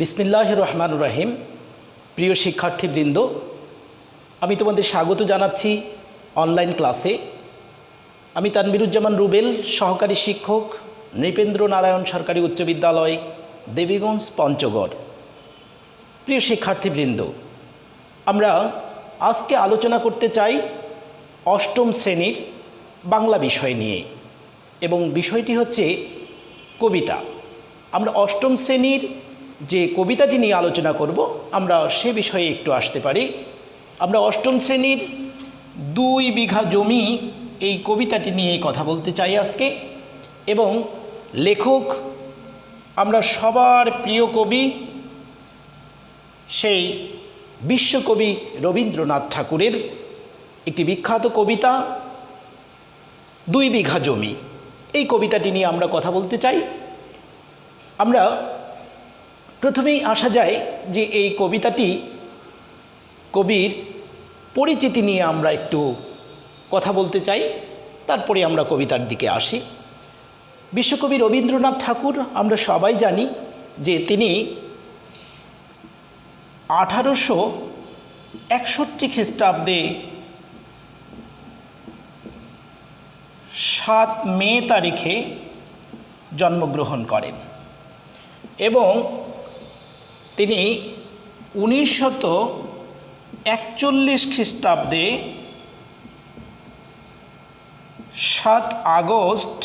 বিসমিল্লাহ রহমান রহিম। প্রিয় শিক্ষার্থীবৃন্দ, আমি তোমাদের স্বাগত জানাচ্ছি অনলাইন ক্লাসে আমি তানবিরুজ্জামান রুবেল, সহকারী শিক্ষক, নৃপেন্দ্র নারায়ণ সরকারি উচ্চ বিদ্যালয়, দেবীগঞ্জ, পঞ্চগড়। প্রিয় শিক্ষার্থীবৃন্দ, আমরা আজকে আলোচনা করতে চাই অষ্টম শ্রেণির বাংলা বিষয় নিয়ে এবং বিষয়টি হচ্ছে কবিতা। আমরা অষ্টম শ্রেণির যে কবিতাটি নিয়ে আলোচনা করব, আমরা সে বিষয়ে একটু আসতে পারি। আমরা অষ্টম শ্রেণির দুই বিঘা জমি এই কবিতাটি নিয়ে কথা বলতে চাই আজকে। এবং লেখক, আমরা সবার প্রিয় কবি সেই বিশ্বকবি রবীন্দ্রনাথ ঠাকুরের একটি বিখ্যাত কবিতা, দুই বিঘা জমি। এই কবিতাটি নিয়ে আমরা কথা বলতে চাই। আমরা প্রথমেই আসা যায় যে এই কবিতাটি কবির পরিচিতি নিয়ে আমরা একটু কথা বলতে চাই। তারপরে আমরা কবিতার দিকে আসি। বিশ্বকবি রবীন্দ্রনাথ ঠাকুর আমরা সবাই জানি যে তিনি আঠারোশো একষট্টি খ্রিস্টাব্দে সাত মে তারিখে জন্মগ্রহণ করেন এবং তিনি উনিশশত একচল্লিশ খ্রিস্টাব্দে সাত আগস্ট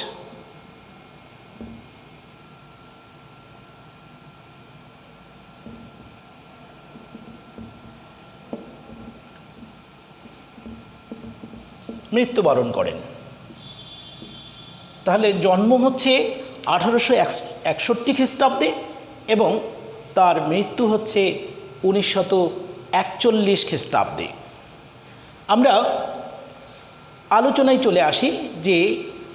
মৃত্যুবরণ করেন। তাহলে জন্ম হচ্ছে আঠারোশো একষট্টি খ্রিস্টাব্দে এবং তার মৃত্যু হচ্ছে উনিশশত একচল্লিশ খ্রিস্টাব্দে। আমরা আলোচনায় চলে আসি যে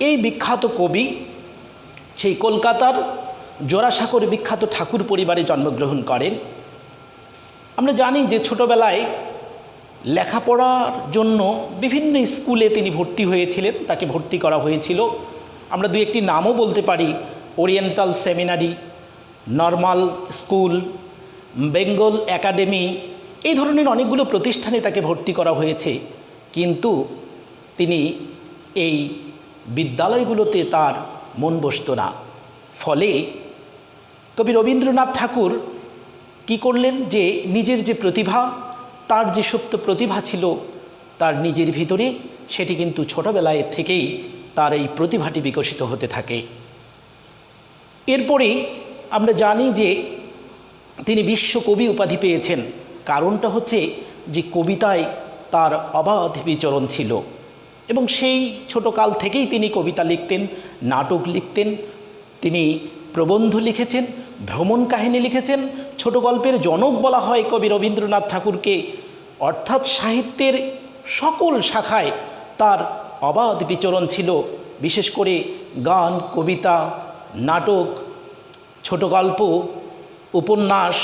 এই বিখ্যাত কবি সেই কলকাতার জোড়াসাঁকোর বিখ্যাত ঠাকুর পরিবারে জন্মগ্রহণ করেন। আমরা জানি যে ছোটবেলায় লেখাপড়ার জন্য বিভিন্ন স্কুলে তিনি ভর্তি হয়েছিলেন, তাকে ভর্তি করা হয়েছিল। আমরা দু একটি নামও বলতে পারি, oriental seminary normal school Bengal academy এই ধরনের অনেকগুলো প্রতিষ্ঠানে তাকে ভর্তি করা হয়েছে। কিন্তু তিনি এই বিদ্যালয়গুলোতে তার মন বসত না। ফলে কবি রবীন্দ্রনাথ ঠাকুর কি করলেন যে, নিজের যে প্রতিভা, তার যে সুপ্ত প্রতিভা ছিল, তার নিজের ভিতরে সেটি কিন্তু ছোটবেলায় থেকেই তার এই প্রতিভাটি বিকশিত হতে থাকে। এরপরেই আমরা জানি যে তিনি বিশ্বকবি উপাধি পেয়েছেন। কারণটা হচ্ছে যে কবিতায় তার অবাধ বিচরণ ছিল এবং সেই ছোট কাল থেকেই তিনি কবিতা লিখতেন, নাটক লিখতেন, তিনি প্রবন্ধ লিখেছেন, ভ্রমণ কাহিনী লিখেছেন, ছোট গল্পের জনক বলা হয় কবি রবীন্দ্রনাথ ঠাকুরকে। অর্থাৎ সাহিত্যের সকল শাখায় তার অবাধ বিচরণ ছিল। বিশেষ করে গান, কবিতা, নাটক ছোট গল্প, উপন্যাস,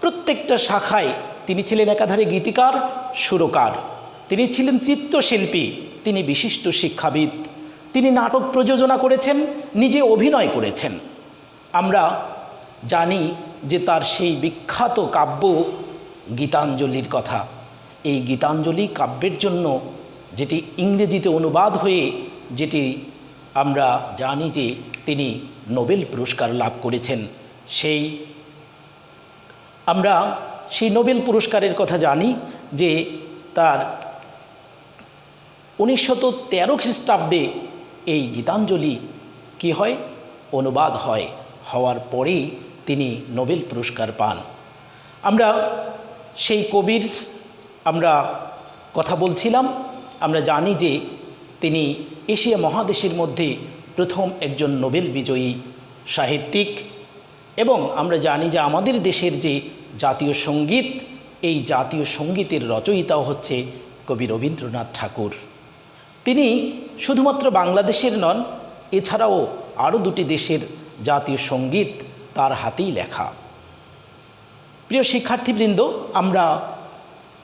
প্রত্যেকটা শাখায় তিনি ছিলেন একাধারে গীতিকার, সুরকার। তিনি ছিলেন চিত্রশিল্পী, তিনি বিশিষ্ট শিক্ষাবিদ। তিনি নাটক প্রযোজনা করেছেন, নিজে অভিনয় করেছেন। আমরা জানি যে তার সেই বিখ্যাত কাব্য গীতাঞ্জলির কথা। এই গীতাঞ্জলি কাব্যের জন্য যেটি ইংরেজিতে অনুবাদ হয়ে, যেটি আমরা জানি যে তিনি নোবেল পুরস্কার লাভ করেছেন। সেই আমরা সেই নোবেল পুরস্কারের কথা জানি যে তার উনিশশত তেরো খ্রিস্টাব্দে এই গীতাঞ্জলি কি হয়? অনুবাদ হয়। হওয়ার পরেই তিনি নোবেল পুরস্কার পান। আমরা সেই কবির আমরা কথা বলছিলাম। আমরা জানি যে তিনি এশিয়া মহাদেশের মধ্যে প্রথম একজন নোবেল বিজয়ী সাহিত্যিক এবং আমরা জানি যে আমাদের দেশের যে জাতীয় সংগীত, এই জাতীয় সঙ্গীতের রচয়িতাও হচ্ছে কবি রবীন্দ্রনাথ ঠাকুর। তিনি শুধুমাত্র বাংলাদেশের নন, এছাড়াও আরও দুটি দেশের জাতীয় সংগীত তার হাতেই লেখা। প্রিয় শিক্ষার্থীবৃন্দ, আমরা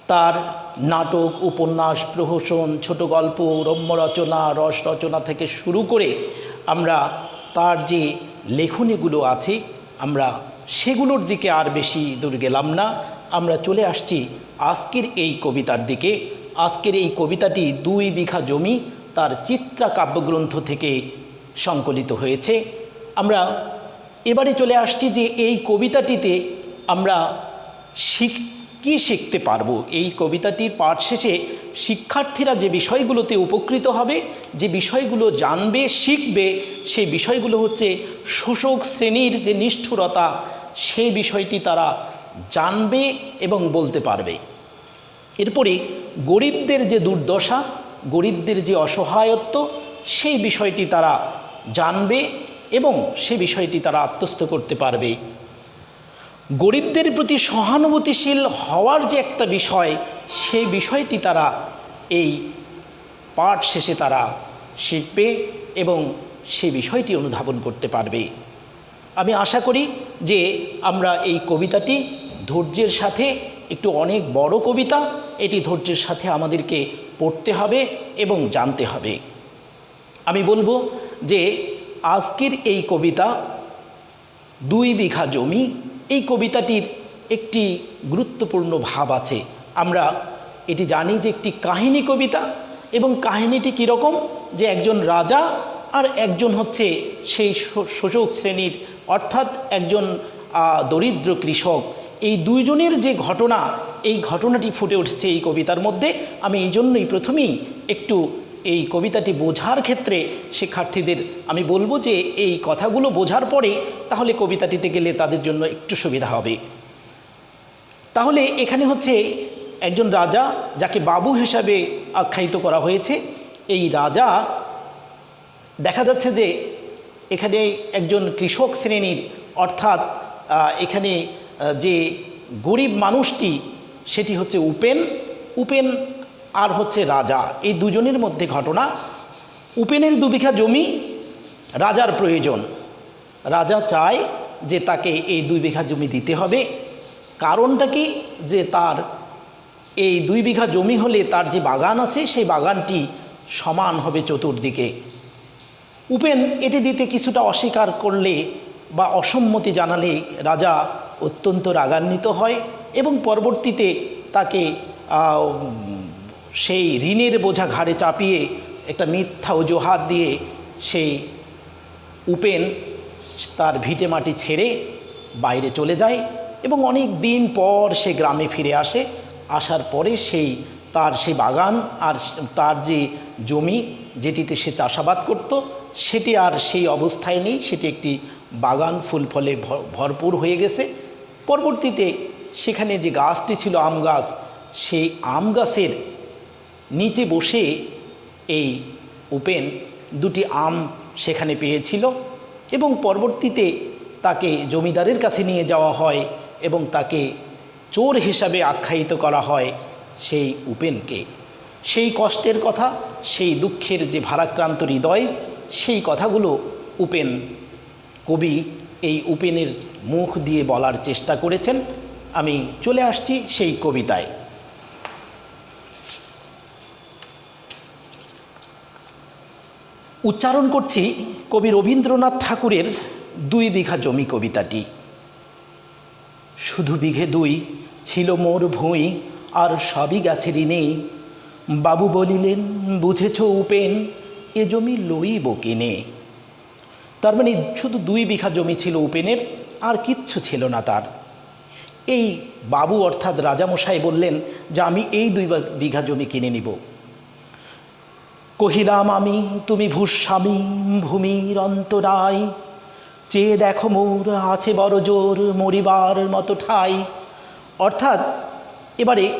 তার নাটক, উপন্যাস, প্রহসন, ছোট গল্প রম্য রচনা রস রচনা থেকে শুরু করে আমরা তার যে লেখনীগুলো আছে, আমরা সেগুলোর দিকে আর বেশি দূর গেলাম না। আমরা চলে আসছি আজকের এই কবিতার দিকে। আজকের এই কবিতাটি দুই বিঘা জমি তার চিত্রা কাব্যগ্রন্থ থেকে সংকলিত হয়েছে। আমরা এবারে চলে আসছি যে এই কবিতাটিতে আমরা শিখ কী শিখতে পারব? এই কবিতাটির পাঠ শেষে শিক্ষার্থীরা যে বিষয়গুলোতে উপকৃত হবে, যে বিষয়গুলো জানবে, শিখবে সেই বিষয়গুলো হচ্ছে শোষক শ্রেণির যে নিষ্ঠুরতা সেই বিষয়টি তারা জানবে এবং বলতে পারবে। এরপরে গরিবদের যে দুর্দশা, গরিবদের যে অসহায়ত্ব, সেই বিষয়টি তারা জানবে এবং সে বিষয়টি তারা আত্মস্থ করতে পারবে। গরিবদের প্রতি সহানুভূতিশীল হওয়ার যে একটা বিষয়, সেই বিষয়টি তারা এই পাঠ শেষে তারা শিখবে এবং সে বিষয়টি অনুধাবন করতে পারবে। আমি আশা করি যে আমরা এই কবিতাটি ধৈর্যের সাথে, একটু অনেক বড় কবিতা, এটি ধৈর্যের সাথে আমাদেরকে পড়তে হবে এবং জানতে হবে। আমি বলব যে, আজকের এই কবিতা দুই বিঘা জমি এই কবিতাটির একটি গুরুত্বপূর্ণ ভাব আছে। আমরা এটি জানি যে একটি কাহিনী কবিতা এবং কাহিনীটি কীরকম যে একজন রাজা আর একজন হচ্ছে সেই শোষক শ্রেণির অর্থাৎ একজন দরিদ্র কৃষক। এই দুইজনের যে ঘটনা, এই ঘটনাটি ফুটে উঠেছে এই কবিতার মধ্যে। আমি এই জন্যই প্রথমেই একটু এই কবিতাটি বোঝার ক্ষেত্রে শিক্ষার্থীদের, আমি বলব যে এই কথাগুলো বোঝার পরে তাহলে কবিতাটিতে গেলে তাদের জন্য একটু সুবিধা হবে। তাহলে এখানে হচ্ছে একজন রাজা যাকে বাবু হিসাবে আখ্যায়িত করা হয়েছে। এই রাজা দেখা যাচ্ছে যে এখানে একজন কৃষক শ্রেণির, অর্থাৎ এখানে যে গরিব মানুষটি, সেটি হচ্ছে উপেন। উপেন আর হচ্ছে রাজা। এই দুজনের মধ্যে ঘটনা, উপেনের দু বিঘা জমি রাজার প্রয়োজন। রাজা চায় যে তাকে এই দুই বিঘা জমি দিতে হবে। কারণটা কি? যে তার এই দুই বিঘা জমি হলে তার যে বাগান আছে, সেই বাগানটি সমান হবে চতুর্দিকে। উপেন এটি দিতে কিছুটা অস্বীকার করলে বা অসম্মতি জানালে রাজা অত্যন্ত রাগান্বিত হয় এবং পরবর্তীতে তাকে সেই ঋণের বোঝা ঘাড়ে চাপিয়ে একটা মিথ্যা অজুহাত দিয়ে সেই উপেন তার ভিটে মাটি ছেড়ে বাইরে চলে যায় এবং অনেক দিন পর সে গ্রামে ফিরে আসে। আসার পরে সেই তার সে বাগান আর তার যে জমি যেটিতে সে চাষাবাদ করত, সেটি আর সেই অবস্থায় নেই। সেটি একটি বাগান, ফুল ফলে ভর- ভরপুর হয়ে গেছে। পরবর্তীতে সেখানে যে গাছটি ছিল আম গাছ, সেই আম গাছের নিচে বসে এই উপেন দুটি আম সেখানে পেয়েছিল এবং পরবর্তীতে তাকে জমিদারের কাছে নিয়ে যাওয়া হয় এবং তাকে চোর হিসাবে আখ্যায়িত করা হয় সেই উপেনকে। সেই কষ্টের কথা, সেই দুঃখের যে ভারাক্রান্ত হৃদয়, সেই কথাগুলো উপেন কবি এই উপেনের মুখ দিয়ে বলার চেষ্টা করেছেন। আমি চলে আসছি সেই কবিতায়। উচ্চারণ করছি কবি রবীন্দ্রনাথ ঠাকুরের দুই বিঘা জমি কবিতাটি। শুধু বিঘে দুই ছিল মোর ভুঁই, আর সবই গেছে নেই বাবু বলিলেন, বুঝেছ উপেন, এ জমি লইব কিনে? তার মানে শুধু দুই বিঘা জমি ছিল উপেনের, আর কিচ্ছু ছিল না তার। এই বাবু অর্থাৎ রাজামশাই বললেন যে, আমি এই দুই বিঘা জমি কিনে নিব। কহিলাম আমি, তুমি ভূস্বামী, ভূমির অন্তরায়। চেয়ে দেখো মোর, আছে বড় জোর মরিবার মতো ঠাই। অর্থাৎ, এবারে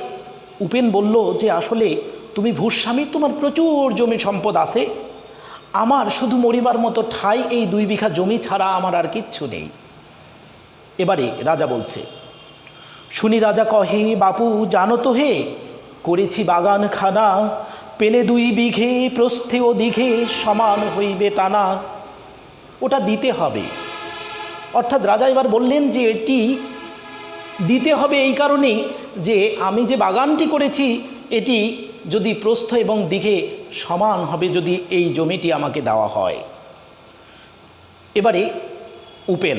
উপেন বলল যে আসলে তুমি ভূস্বামী, তোমার প্রচুর জমি সম্পদ আছে। আমার শুধু মরিবার মতো ঠাই, এই দুই বিঘা জমি ছাড়া আমার আর কিচ্ছু নেই। এবারে রাজা বলছে, শুনি রাজা কহে, বাপু, জানো তো হে, করেছি বাগান খানা পেলে দুই বিঘে, প্রস্থে ও দিঘে সমান হইবে টানা। ওটা দিতে হবে। অর্থাৎ রাজা এবার বললেন যে, এটি দিতে হবে এই কারণেই যে, আমি যে বাগানটি করেছি, এটি যদি প্রস্থ এবং দিঘে সমান হবে, যদি এই জমিটি আমাকে দেওয়া হয়। এবারে উপেন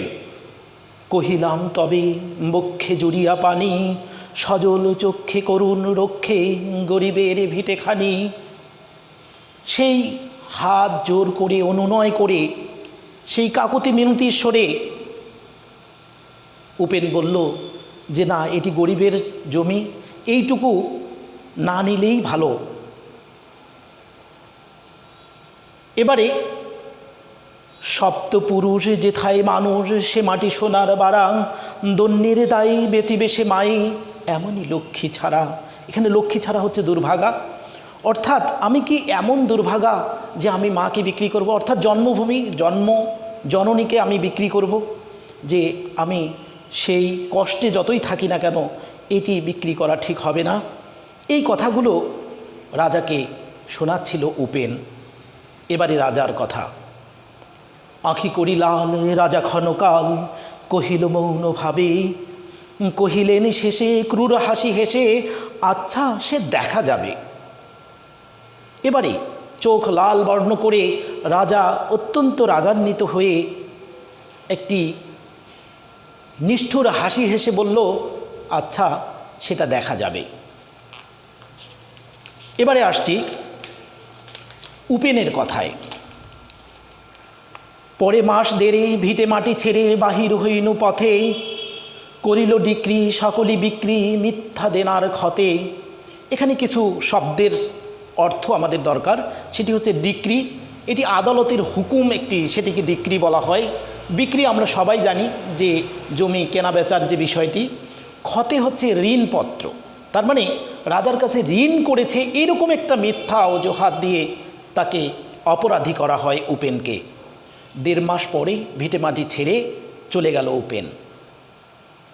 কহিলাম, তবে বক্ষে জুড়িয়া পানি সজল চক্ষে করুণ রক্ষে গরিবের ভিটেখানি। সেই হাত জোর করে অনুনয় করে, সেই কাকুতি মিনতি স্বরে উপেন বলল, যে না, এটি গরিবের জমি, এইটুকু না নিলেই ভালো। এবারে সপ্তপুরুষ যেথায় মানুষ, সে মাটি সোনার বাড়া দন্যের দায়ী বেচিবে সে মাই এমনই লক্ষ্মী ছাড়া। এখানে লক্ষ্মী ছাড়া হচ্ছে দুর্ভাগা। অর্থাৎ আমি কি এমন দুর্ভাগা যে আমি মাকে বিক্রি করব? অর্থাৎ জন্মভূমি, জন্ম, জননীকে আমি বিক্রি করব? যে আমি সেই কষ্টে যতই থাকি না কেন, এটি বিক্রি করা ঠিক হবে না? এই কথাগুলো রাজাকে শোনাচ্ছিল উপেন। এবারে রাজার কথা। আঁখি করি লাল রাজা ক্ষণকাল, কহিল মৌনভাবে কহিলেন শেষে ক্রূর হাসি হেসে আচ্ছা সে দেখা যাবে। এবারে চোখ লাল বর্ণ করে রাজা অত্যন্ত রাগান্বিত হয়ে একটি নিষ্ঠুর হাসি হেসে বলল আচ্ছা সেটা দেখা যাবে। এবারে আসছি উপেনের কথায়। পরে মাস দেরে ভিটে মাটি ছেড়ে বাহির হইনু পথে করিল ডিক্রি, সকলি বিক্রি, মিথ্যা দেনার ক্ষতে। এখানে কিছু শব্দের অর্থ আমাদের দরকার, সেটি হচ্ছে ডিক্রি। এটি আদালতের হুকুম একটি, সেটিকে ডিক্রি বলা হয়। বিক্রি আমরা সবাই জানি যে জমি কেনা বেচার যে বিষয়টি, ক্ষতে হচ্ছে ঋণপত্র। তার মানে রাজার কাছে ঋণ করেছে এরকম একটা মিথ্যা অজুহাত দিয়ে তাকে অপরাধী করা হয় উপেনকে। দেড় মাস পরেই ভিটে মাটি ছেড়ে চলে গেল উপেন।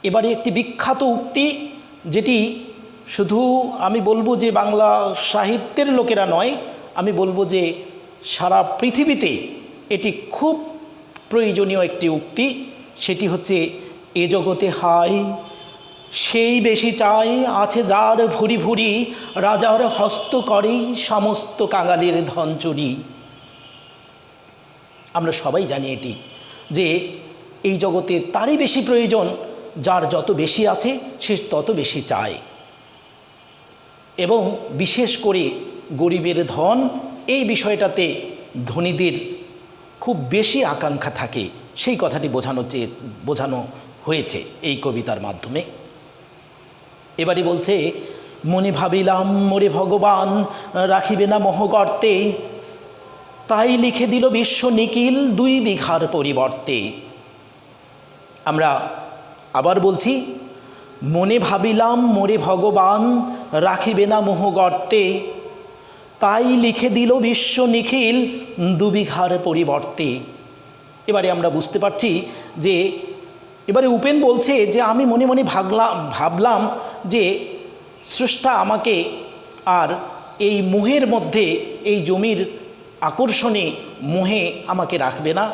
এবারে একটি বিখ্যাত উক্তি যেটি শুধু আমি বলব যে বাংলা সাহিত্যের লোকেরা নয়, আমি বলব যে সারা পৃথিবীতে এটি খুব প্রয়োজনীয় একটি উক্তি। সেটি হচ্ছে, এ জগতে হাই, সেই বেশি চাই, আছে যার ভুরি ভুরি, রাজার হস্ত করেই সমস্ত কাঙালের ধন চুরি। আমরা সবাই জানি এটি, যে এই জগতে তারই বেশি প্রয়োজন যার যত বেশি আছে, সে তত বেশি চায়। এবং বিশেষ করে গরিবের ধন, এই বিষয়টাতে ধনীদের খুব বেশি আকাঙ্ক্ষা থাকে। সেই কথাটি বোঝানো চেয়ে, বোঝানো হয়েছে এই কবিতার মাধ্যমে। এবারে বলছে, মনে ভাবিলাম, মোরে ভগবান, রাখিবে না মহগর্তে। তাই লিখে দিল বিশ্ব নিখিল দুই বিঘার পরিবর্তে। আমরা আবার বলছি, মনে ভাবিলাম, মোরে ভগবান, রাখিবে না মোহ গর্তে। তাই লিখে দিল বিশ্ব নিখিল দুবিঘার পরিবর্তে। এবারে আমরা বুঝতে পারছি যে, এবারে উপেন বলছে যে, আমি মনে মনে ভাবলাম ভাবলাম যে, স্রষ্টা আমাকে আর এই মোহের মধ্যে, এই জমির আকর্ষণে মোহে আমাকে রাখবে না।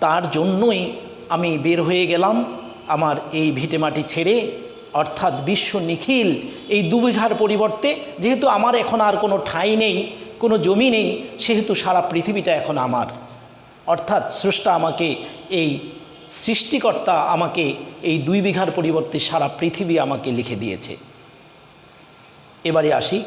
তার জন্যই আমি বের হয়ে গেলাম। আমার এই ভিটেমাটি ছেড়ে, অর্থাৎ বিশ্ব নিখিল, এই দু বিঘার পরিবর্তে, যেহেতু আমার এখন আর কোনো ঠাঁই নেই, কোনো জমি নেই, সেহেতু সারা পৃথিবীটা এখন আমার। অর্থাৎ স্রষ্টা আমাকে, এই সৃষ্টিকর্তা আমাকে, এই দুই বিঘার পরিবর্তে সারা পৃথিবী আমাকে লিখে দিয়েছে। এবারে আসি।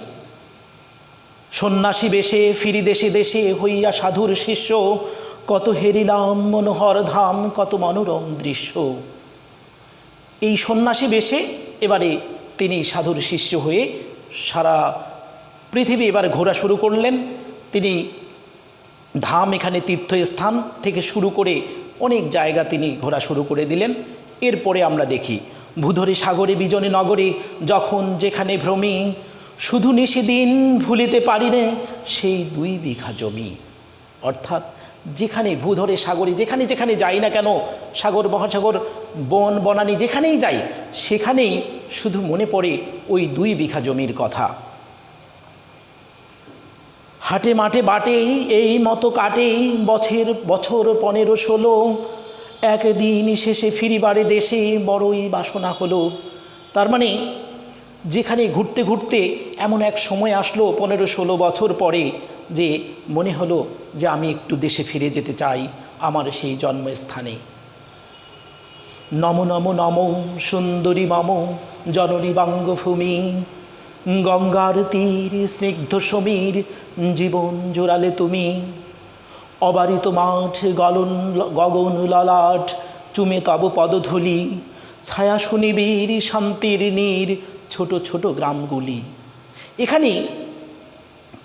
সন্ন্যাসী বেশে ফিরি দেশে দেশে হইয়া সাধুর শিষ্য, কত হেরিলাম মনোহর ধাম, কত মনোরম দৃশ্য। এই সন্ন্যাসী বেশে এবারে তিনি সাধুর শিষ্য হয়ে সারা পৃথিবী এবার ঘোরা শুরু করলেন। তিনি ধাম এখানে তীর্থস্থান থেকে শুরু করে অনেক জায়গা তিনি ঘোরা শুরু করে দিলেন। এরপরে আমরা দেখি, ভূধরে সাগরে, বিজনে নগরে যখন যেখানে ভ্রমি, শুধু নিশিদিন ভুলিতে পারি নে সেই দুই বিঘা জমি। অর্থাৎ যেখানে ভূধরে সাগরে, যেখানে যেখানে যাই না কেন, সাগর, মহাসাগর, বন, বনানি যেখানেই যাই, সেখানেই শুধু মনে পড়ে ওই দুই বিঘা জমির কথা। হাটে মাঠে বাটেই, এই মতো কাটেই, বছর বছর পনেরো ষোলো, একদিন শেষে ফিরিবারে দেশে বড়ই বাসনা হলো। তার মানে যেখানে ঘুরতে ঘুরতে এমন এক সময় আসলো পনেরো ষোলো বছর পরে যে মনে হলো যে আমি একটু দেশে ফিরে যেতে চাই আমার সেই জন্মস্থানে। নম নম নম সুন্দরী মম জননী বঙ্গভূমি, গঙ্গার তীর স্নিগ্ধ সমীর জীবন জোড়ালে তুমি। অবারিত মাঠ, গলন, গগন ললাট, চুমে তব পদধূলি, ছায়া শুনিবীর শান্তির নীর, ছোট ছোট গ্রামগুলি। এখানে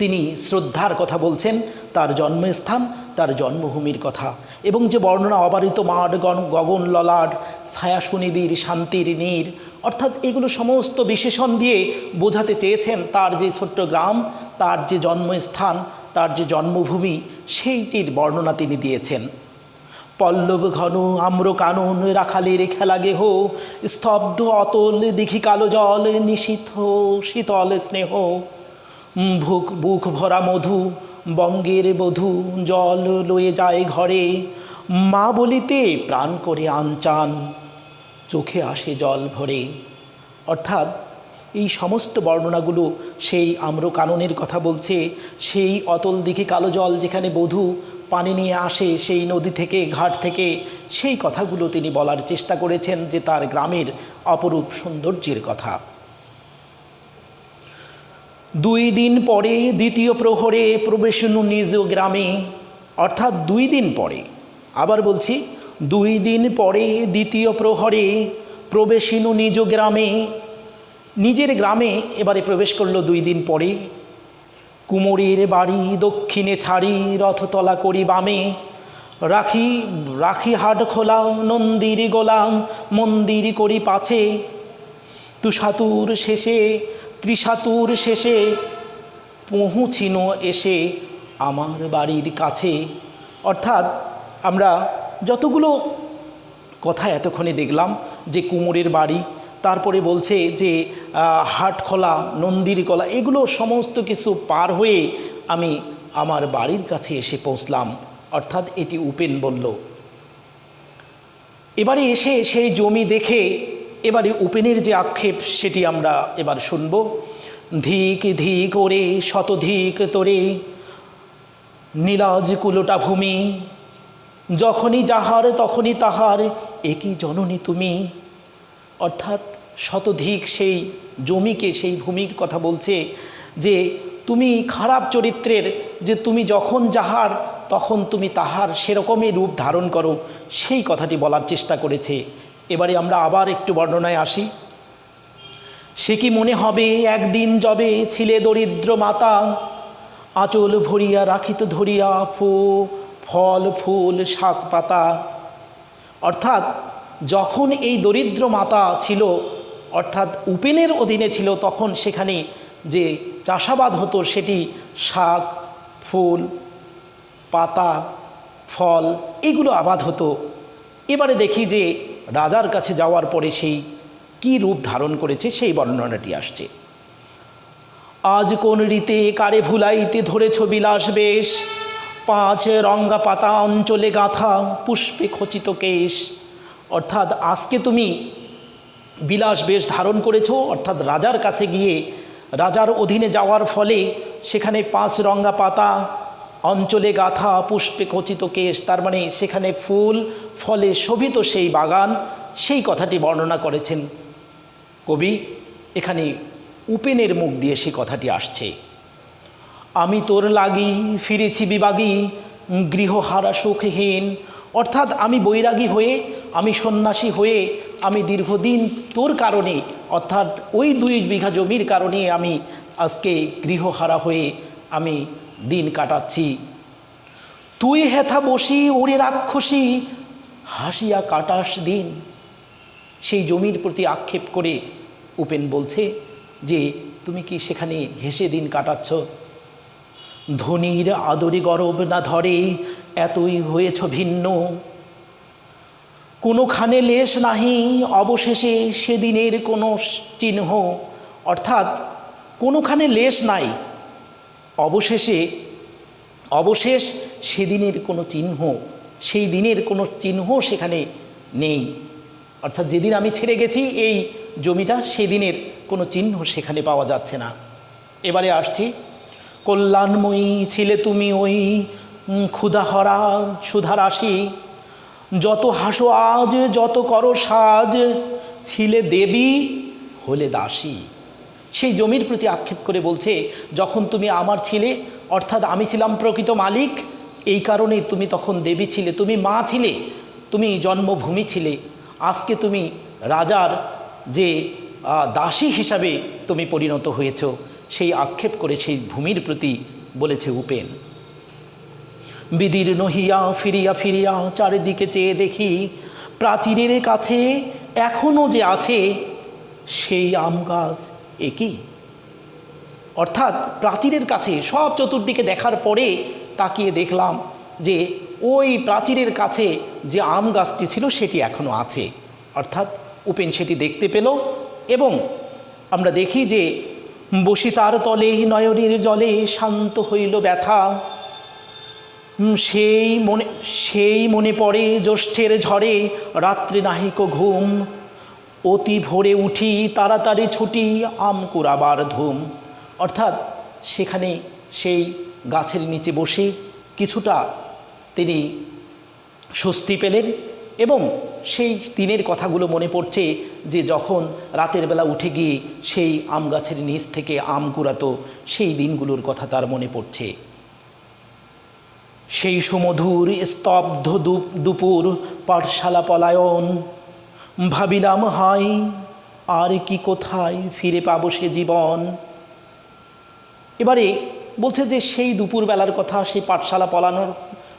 তিনি শ্রদ্ধার কথা বলছেন, তার জন্মস্থান, তার জন্মভূমির কথা। এবং যে বর্ণনা অবারিত মাঠ, গণ, গগন ললাট ছায়া শুনিবীর শান্তির নীর, অর্থাৎ এগুলো সমস্ত বিশেষণ দিয়ে বোঝাতে চেয়েছেন তার যে ছোট্ট গ্রাম, তার যে জন্মস্থান, তার যে জন্মভূমি, সেইটির বর্ণনা তিনি দিয়েছেন। পল্লব ঘন, আম্র কানন, রাখালের খেলা গেহ, স্তব্ধ অতল, দিঘি কালো জল নিশীথ শীতল স্নেহ। ভুক, বুক ভরা মধু, বঙ্গের বধূ, জল লয়ে যায় ঘরে। মা বলিতে প্রাণ করে আনচান, চোখে আসে জল ভরে। অর্থাৎ এই সমস্ত বর্ণনাগুলো সেই আম্র কাননের কথা বলছে, সেই অতল দিকে কালো জল যেখানে বধূ পানি নিয়ে আসে, সেই নদী থেকে, ঘাট থেকে, সেই কথাগুলো তিনি বলার চেষ্টা করেছেন যে তার গ্রামের অপরূপ সৌন্দর্যের কথা। দুই দিন পরে দ্বিতীয় প্রহরে প্রবেশনু নিজ গ্রামে। অর্থাৎ দুই দিন পরে। আবার বলছি, দুই দিন পরে দ্বিতীয় প্রহরে প্রবেশিনু নিজ গ্রামে। নিজের গ্রামে এবারে প্রবেশ করল দুই দিন পরে। কুমোরের বাড়ি দক্ষিণে ছাড়ি রথতলা করি বামে। রাখি রাখি হাট খোলাং নন্দির গোলাং মন্দির করি পাছে। তুষাতুর শেষে ত্রিশাতুর শেষে পৌঁছিন এসে আমার বাড়ির কাছে। অর্থাৎ আমরা যতগুলো কথা এতক্ষণে দেখলাম যে কুমোরের বাড়ি, তারপরে বলছে যে হাটখোলা নন্দির কলা এগুলো সমস্ত কিছু পার হয়ে আমি আমার বাড়ির কাছে এসে পৌঁছলাম। অর্থাৎ এটি উপেন বলল। এবারে এসে সেই জমি দেখে এবারে উপেনের যে আক্ষেপ, সেটি আমরা এবার শুনব। ধিক ধিক ওরে, শতধিক তোরে, নীলাজ কুলোটা ভূমি, যখনই যাহার তখনই তাহার, একই জননী তুমি। অর্থাৎ শতধিক সেই জমিকে, সেই ভূমির কথা বলছে যে, তুমি খারাপ চরিত্রের, যে তুমি যখন যাহার তখন তুমি তাহার সেরকমই রূপ ধারণ করো, সেই কথাটি বলার চেষ্টা করেছে এবারে আমরা আবার একটু বর্ণনায় আসি। সে কি মনে হবে, একদিন যবে ছিলে দরিদ্র মাতা, আঁচল ভরিয়া রাখিত ধরিয়া ফু ফল, ফুল, শাক পাতা। অর্থাৎ যখন এই দরিদ্র মাতা ছিল, অর্থাৎ উপেনের অধীনে ছিল, তখন সেখানে যে চাষাবাদ হতো, সেটি শাক, ফুল, পাতা, ফল, এগুলো আবাদ হতো। এবারে দেখি যে রাজার কাছে যাওয়ার পরে সেই কী রূপ ধারণ করেছে সেই বর্ণনাটি আসছে। আজ কোন রীতে কারে ভুলাইতে ধরেছ বিলাস বেশ? পাঁচ রঙ্গা পাতা অঞ্চলে গাঁথা পুষ্পে খচিত কেশ। অর্থাৎ আজকে তুমি বিলাস বেশ ধারণ করেছ, অর্থাৎ রাজার কাছে গিয়ে রাজার অধীনে যাওয়ার ফলে সেখানে পাঁচ রঙ্গা পাতা অঞ্চলে গাথা পুষ্পে খচিত কেশ, তার মানে সেখানে ফুল, ফলে শোভিত সেই বাগান, সেই কথাটি বর্ণনা করেছেন। কবি, এখানে উপেনের মুখ দিয়ে সে কথাটি আসছে। আমি তোর লাগি ফিরেছি বিবাগী, গৃহহারা সুখহীন। অর্থাৎ আমি বৈরাগী হয়ে, আমি সন্ন্যাসী হয়ে, আমি দীর্ঘদিন তোর কারণে, অর্থাৎ ওই দুই বিঘা জমির কারণে আমি আজকে গৃহহারা হয়ে, আমি দিন কাটাচ্ছি। তুই হেথা বসি, ওরে রাক্ষসী, হাসিয়া কাটাস দিন। সেই জমির প্রতি আক্ষেপ করে উপেন বলছে যে, তুমি কি সেখানে হেসে দিন কাটাচ্ছ? ধনির আদরে গরব না ধরে, এতই হয়েছ ভিন্ন। কোনোখানে লেশ নাহি, অবশেষে সেদিনের কোনো চিহ্ন। অর্থাৎ কোনোখানে লেশ নাই অবশেষে, অবশেষ সেদিনের কোনো চিহ্ন, সেই দিনের কোনো চিহ্ন সেখানে নেই। অর্থাৎ যেদিন আমি ছেড়ে গেছি, এই জমিটা সেদিনের কোনো চিহ্ন সেখানে পাওয়া যাচ্ছে না। এবারে আসছি। কল্যাণময়ী ছিলে তুমি ওই ক্ষুধাহরা সুধারাশি যত হাসো আজ, যত করো সাজ, ছিলে দেবী হলে দাসী। সেই জমির প্রতি আক্ষেপ করে বলছে, যখন তুমি আমার ছিলে, অর্থাৎ আমি ছিলাম প্রকৃত মালিক, এই কারণেই তুমি তখন দেবী ছিলে, তুমি মা ছিলে, তুমি জন্মভূমি ছিলে। আজকে তুমি রাজার যে দাসী হিসাবে তুমি পরিণত হয়েছ, সেই আক্ষেপ করে সেই ভূমির প্রতি বলেছে উপেন। বিদীর্ণ হইয়া ফিরিয়া ফিরিয়া, চারিদিকে চেয়ে দেখি, প্রাচীরের কাছে এখনও যে আছে, সেই আম গাছ একই। অর্থাৎ প্রাচীরের কাছে সব চতুর্দিকে দেখার পরে তাকিয়ে দেখলাম যে ওই প্রাচীরের কাছে যে আম গাছটি ছিল সেটি এখনও আছে। অর্থাৎ উপেন সেটি দেখতে পেল এবং আমরা দেখি যে বসি তার তলে নয়নের জলে শান্ত হইল ব্যথা। সেই মনে সেই মনে পড়ে জ্যৈষ্ঠের ঝড়ে, রাত্রি নাহিক ঘুম। অতি ভোরে উঠি, তাড়াতাড়ি ছুটি, আম কুড়াবার ধুম। অর্থাৎ সেখানে সেই গাছের নিচে বসে কিছুটা তিনি স্বস্তি পেলেন এবং সেই দিনের কথাগুলো মনে পড়ছে যে যখন রাতের বেলা উঠে গিয়ে সেই আম গাছের নিচ থেকে আম কুড়াতো, সেই দিনগুলোর কথা তার মনে পড়ছে। সেই সুমধুর, স্তব্ধ দুপুর, পাঠশালা পলায়ন ভাবিলাম, হাই, আর কি কোথায় ফিরে পাবো সে জীবন? এবারে বলছে যে সেই দুপুরবেলার কথা, সেই পাঠশালা পালানোর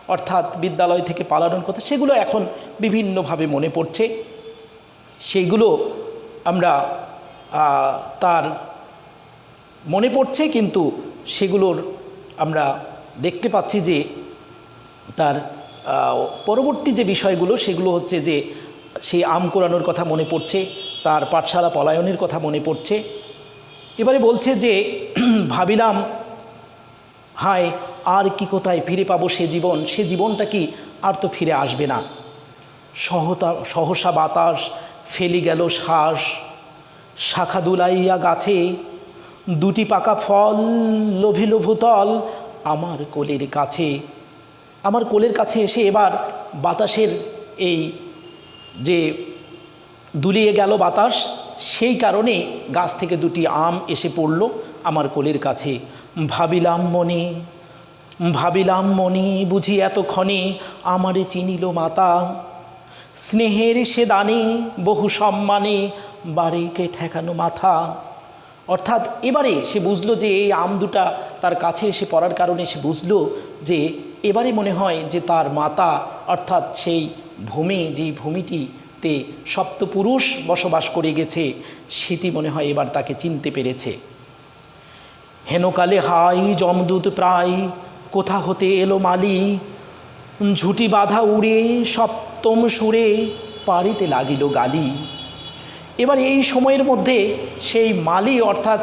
অর্থাৎ বিদ্যালয় থেকে পালানোর কথা, সেগুলো এখন বিভিন্নভাবে মনে পড়ছে। সেইগুলো আমরা তার মনে পড়ছে, কিন্তু সেগুলোর আমরা দেখতে পাচ্ছি যে তার পরবর্তী যে বিষয়গুলো, সেগুলো হচ্ছে যে সেই আম কোরানোর কথা মনে পড়ছে, তার পাঠশালা পলায়নের কথা মনে পড়ছে। এবারে বলছে যে, ভাবিলাম, হায়, আর কি কোথায় ফিরে পাবো সে জীবন? সে জীবনটা কি আর তো ফিরে আসবে না। সহতা, সহসা বাতাস ফেলি গেল শ্বাস, শাখা দুলাইয়া গাছে, দুটি পাকা ফল লোভে লোভতল আমার কোলের কাছে। আমার কোলের কাছে এসে এবার বাতাসের এই যে দুলিয়ে গেল বাতাস, সেই কারণে গাছ থেকে দুটি আম এসে পড়ল আমার কোলের কাছে। ভাবিলাম মনে ভাবিলাম মনে বুঝি এতক্ষণে আমারে চিনিল মাতা। স্নেহের সে দানে বহু সম্মানে বাড়িকে ঠেকানো মাথা। অর্থাৎ এবারে সে বুঝলো যে এই আম দুটা তার কাছে এসে পড়ার কারণে সে বুঝলো যে এবারে মনে হয় যে তার মাতা, অর্থাৎ সেই ভূমি, যেই ভূমিটিতে সপ্তপুরুষ বসবাস করে গেছে, সেটি মনে হয় এবার তাকে চিনতে পেরেছে। হেনকালে হাই জমদূত প্রায়, কোথা হতে এলো মালি? ঝুটি বাঁধা উড়ে, সপ্তম সুরে পাড়িতে লাগিল গালি। এবার এই সময়ের মধ্যে সেই মালি, অর্থাৎ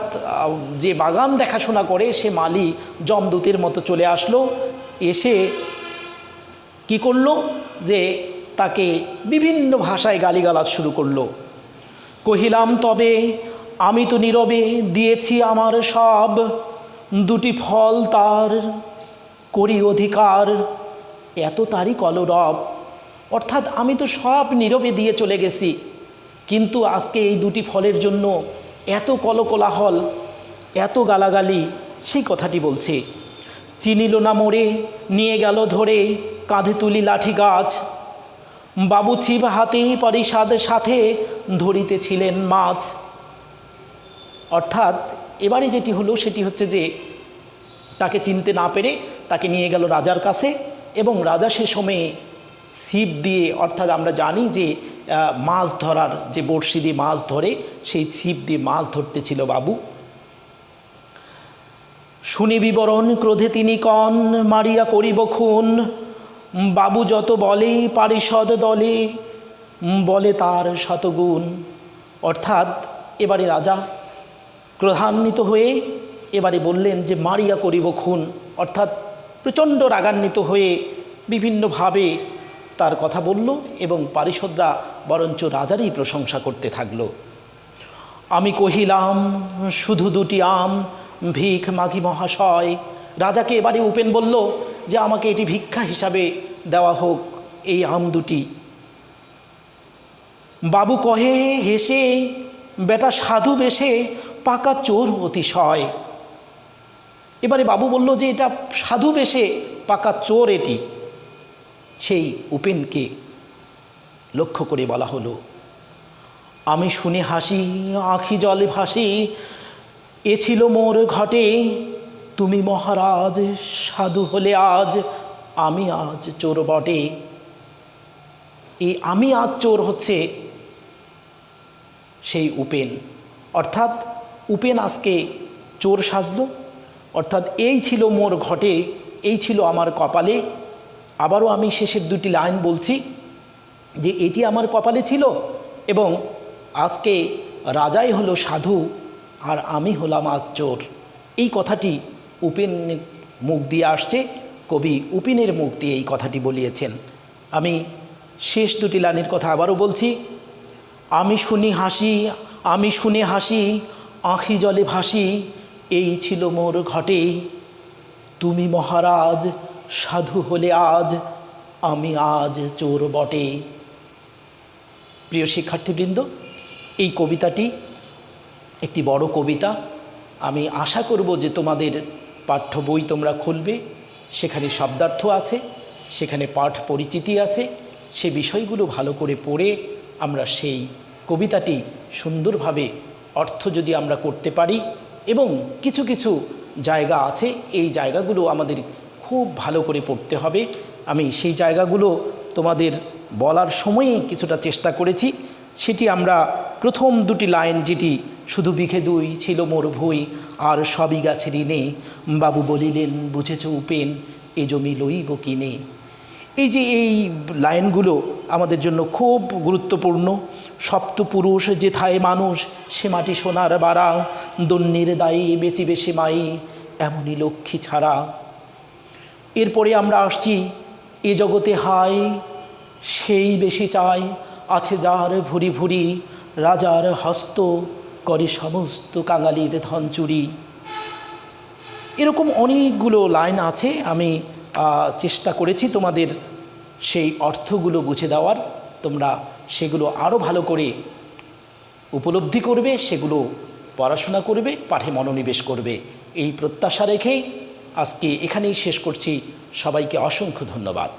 যে বাগান দেখাশোনা করে, সে মালি জমদূতের মতো চলে আসলো। এসে কি করল? যে তাকে বিভিন্ন ভাষায় গালিগালাজ শুরু করল। কহিলাম, তবে আমি তো নীরবে দিয়েছি আমার সব। দুটি ফল তার করি অধিকার। এত তারই কলরব। অর্থাৎ আমি তো সব নীরবে দিয়ে চলে গেছি। কিন্তু আজকে এই দুটি ফলের জন্য এত কলকোলাহল, এত গালাগালি, সেই কথাটি বলছে। চিনিল না মোড়ে, নিয়ে গেল ধরে, কাঁধে তুলি লাঠি গাছ। বাবু ছিপ হাতে পরিষাদের সাথে ধরিতেছিলেন মাছ। অর্থাৎ এবারে যেটি হলো সেটি হচ্ছে যে, তাকে চিনতে না পেরে তাকে নিয়ে গেল রাজার কাছে এবং রাজা সে সময়ে ছিপ দিয়ে, অর্থাৎ আমরা জানি যে মাছ ধরার যে বড়শি দিয়ে মাছ ধরে, সেই ছিপ দিয়ে মাছ ধরতেছিল বাবু। শুনি বিবরণ ক্রোধে তিনি কন, মারিয়া করিব খুন বাবু যত বলে পারিষদ দলে বলে তার শতগুণ। অর্থাৎ এবারে রাজা ক্রোধান্বিত হয়ে এবারে বললেন যে, মারিয়া করিব খুন। অর্থাৎ প্রচণ্ড রাগান্বিত হয়ে বিভিন্নভাবে তার কথা বলল এবং পারিষদরা বরঞ্চ রাজারই প্রশংসা করতে থাকল। আমি কহিলাম, শুধু দুটি আম, ভিখ মাঘি মহাশয় রাজাকে এবারে উপেন বলল যে আমাকে এটি ভিক্ষা হিসাবে দেওয়া হোক, এই আম দুটি। বাবু কহে, হেসে, বেটা সাধু বেশে পাকা চোর অতিশয়। এবারে বাবু বলল যে এটা সাধু বেশে পাকা চোর এটি। সেই উপেনকে লক্ষ্য করে বলা হলো, আমি শুনে হাসি, আখি জলে ভাসি, এ ছিল মোর ঘটে তুমি মহারাজ, সাধু হলে আজ, আমি আজ চোর বটে। এই আমি আজ চোর হচ্ছে সেই উপেন। অর্থাৎ উপেন আজকে চোর সাজলো। অর্থাৎ এই ছিল মোর ঘটে, এই ছিল আমার কপালে। আবারও আমি শেষের দুটি লাইন বলছি যে এটি আমার কপালে ছিল এবং আজকে রাজাই হলো সাধু আর আমি হলাম আজ চোর। এই কথাটি উপেনের মুখ দিয়ে আসছে। কবি উপিনের মুখ দিয়ে এই কথাটি বলিয়েছেন। আমি শেষ দুটি লাইনের কথা আবারও বলছি। আমি শুনি হাসি, আমি শুনে হাসি, আঁখি জলে ভাসি, এই ছিল মোর ঘটে। তুমি মহারাজ, সাধু হলে আজ, আমি আজ চোর বটে। প্রিয় শিক্ষার্থীবৃন্দ, এই কবিতাটি একটি বড় কবিতা। আমি আশা করব যে তোমাদের পাঠ্য বই তোমরা খুলবে, সেখানে শব্দার্থ আছে, সেখানে পাঠ পরিচিতি আছে, সে বিষয়গুলো ভালো করে পড়ে আমরা সেই কবিতাটি সুন্দরভাবে অর্থ যদি আমরা করতে পারি এবং কিছু কিছু জায়গা আছে, এই জায়গাগুলো আমাদের খুব ভালো করে পড়তে হবে। আমি সেই জায়গাগুলো তোমাদের বলার সময়েই কিছুটা চেষ্টা করেছি। সেটি আমরা প্রথম দুটি লাইন যেটি শুধু বিঘে দুই ছিল মোর ভুই, আর সবই গাছের ঋণে। বাবু বলিলেন, বুঝেছ উপেন, এ জমি লইব কিনে? এই যে এই লাইনগুলো আমাদের জন্য খুব গুরুত্বপূর্ণ। সপ্তপুরুষ যেথায় মানুষ, সে মাটি সোনার বাড়া। দন্যের দায়ী বেচিবে সে মাই, এমনই লক্ষ্মী ছাড়া। এরপরে আমরা আসছি, এ জগতে হাই সেই বেশি চাই। আছে যার ভুরি ভুরি, রাজার হস্ত করে সমস্ত কাঙালির ধন চুরি। এরকম অনেকগুলো লাইন আছে, আমি চেষ্টা করেছি তোমাদের সেই অর্থগুলো বুঝে দেওয়ার। তোমরা সেগুলো আরও ভালো করে উপলব্ধি করবে, সেগুলো পড়াশোনা করবে, পাঠে মনোনিবেশ করবে। এই প্রত্যাশা রেখেই আজকে এখানেই শেষ করছি। সবাইকে অসংখ্য ধন্যবাদ।